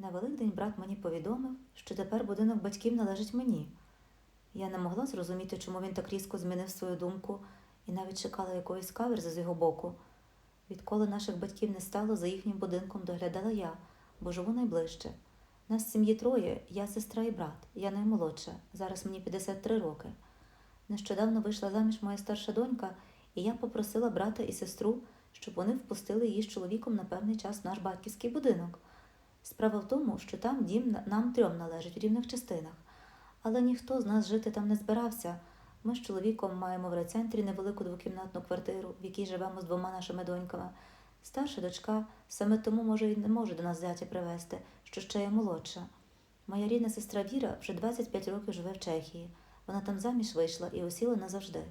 На Великдень брат мені повідомив, що тепер будинок батьків належить мені. Я не могла зрозуміти, чому він так різко змінив свою думку і навіть чекала якоїсь каверзи з його боку. Відколи наших батьків не стало, за їхнім будинком доглядала я, бо живу найближче. Нас в сім'ї троє, я сестра і брат, я наймолодша, зараз мені 53 роки. Нещодавно вийшла заміж моя старша донька, і я попросила брата і сестру, щоб вони впустили її з чоловіком на певний час в наш батьківський будинок. Справа в тому, що там дім нам трьом належить в рівних частинах, але ніхто з нас жити там не збирався. Ми з чоловіком маємо в райцентрі невелику двокімнатну квартиру, в якій живемо з двома нашими доньками. Старша дочка саме тому може і не може до нас зятя привезти, що ще є молодша. Моя рідна сестра Віра вже 25 років живе в Чехії. Вона там заміж вийшла і осіла назавжди.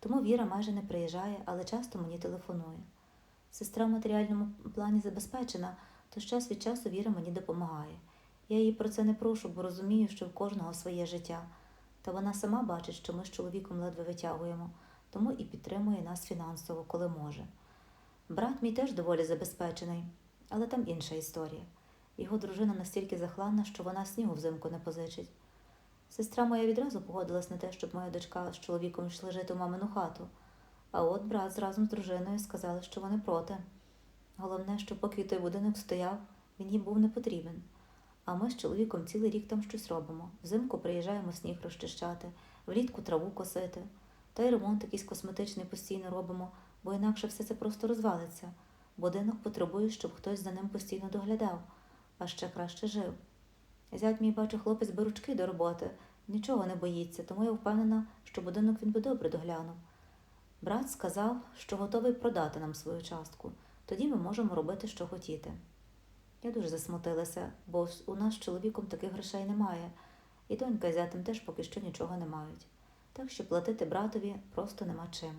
Тому Віра майже не приїжджає, але часто мені телефонує. Сестра в матеріальному плані забезпечена, тож час від часу Віра мені допомагає. Я її про це не прошу, бо розумію, що в кожного своє життя. Та вона сама бачить, що ми з чоловіком ледве витягуємо, тому і підтримує нас фінансово, коли може. Брат мій теж доволі забезпечений, але там інша історія. Його дружина настільки захланна, що вона снігу взимку не позичить. Сестра моя відразу погодилась на те, щоб моя дочка з чоловіком йшли жити в мамину хату. А от брат зразу з дружиною сказали, що вони проти. Головне, що поки той будинок стояв, він їм був не потрібен. А ми з чоловіком цілий рік там щось робимо. Взимку приїжджаємо сніг розчищати, влітку траву косити. Та й ремонт якийсь косметичний постійно робимо, бо інакше все це просто розвалиться. Будинок потребує, щоб хтось за ним постійно доглядав, а ще краще жив. Зять мій бачу, хлопець беручки до роботи, нічого не боїться, тому я впевнена, що будинок він би добре доглянув. Брат сказав, що готовий продати нам свою частку, тоді ми можемо робити, що хотіти. Я дуже засмутилася, бо у нас з чоловіком таких грошей немає, і донька з зятем теж поки що нічого не мають. Так що платити братові просто нема чим.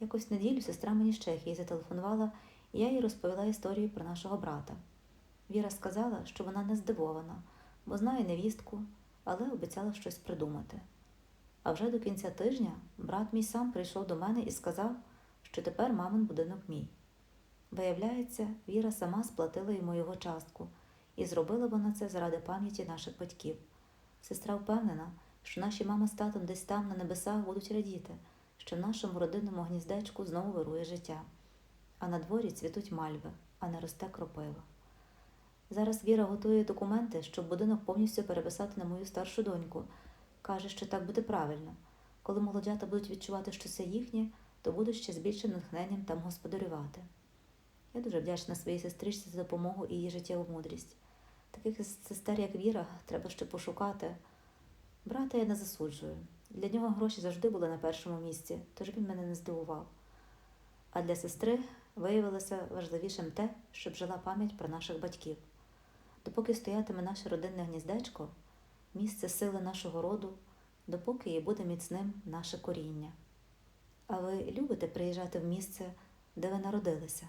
Якось неділю сестра мені з Чехії зателефонувала, і я їй розповіла історію про нашого брата. Віра сказала, що вона не здивована, бо знає невістку, але обіцяла щось придумати. А вже до кінця тижня брат мій сам прийшов до мене і сказав, що тепер мамин будинок мій. Виявляється, Віра сама сплатила йому його частку, і зробила вона це заради пам'яті наших батьків. Сестра впевнена, що наші мама з татом десь там на небесах будуть радіти, що в нашому родинному гніздечку знову вирує життя, а на дворі цвітуть мальви, а не росте кропива. Зараз Віра готує документи, щоб будинок повністю переписати на мою старшу доньку. Каже, що так буде правильно. Коли молодята будуть відчувати, що це їхнє, то будуть ще з більшим натхненням там господарювати. Я дуже вдячна своїй сестричці за допомогу і її життєву мудрість. Таких сестер, як Віра, треба ще пошукати. Брата я не засуджую. Для нього гроші завжди були на першому місці, тож він мене не здивував. А для сестри виявилося важливішим те, щоб жила пам'ять про наших батьків. Допоки стоятиме наше родинне гніздечко, місце сили нашого роду, допоки і буде міцним наше коріння. А ви любите приїжджати в місце, де ви народилися?